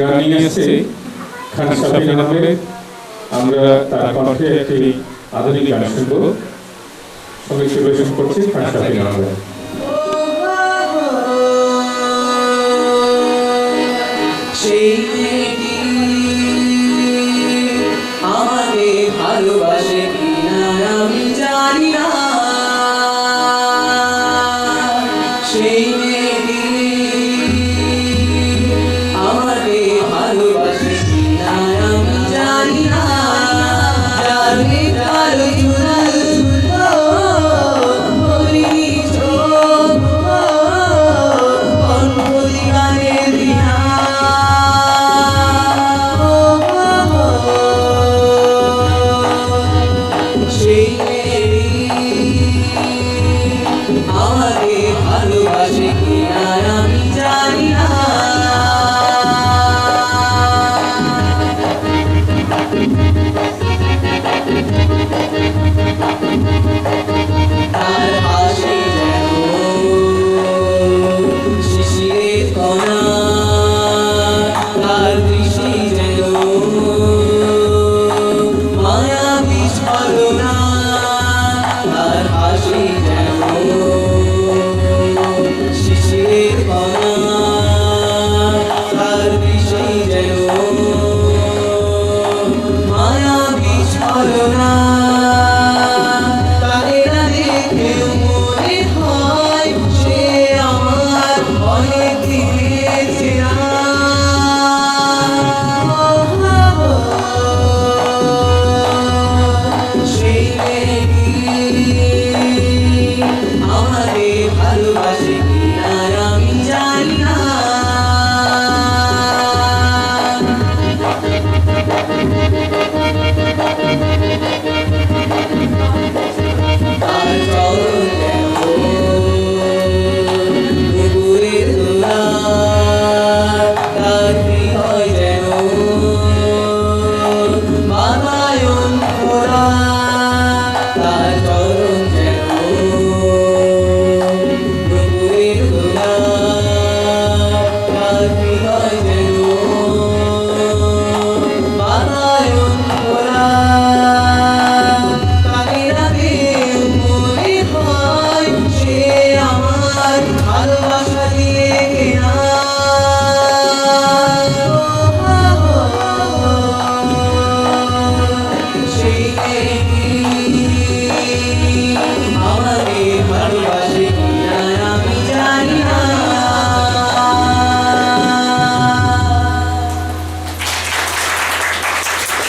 গান এসেছে খান সাফিন আহমেদ আমরা তার কণ্ঠে একটি আধুনিক গান শুনব। সবাই পরিবেশন করছি খান সাফিন আহমেদ 还るらし。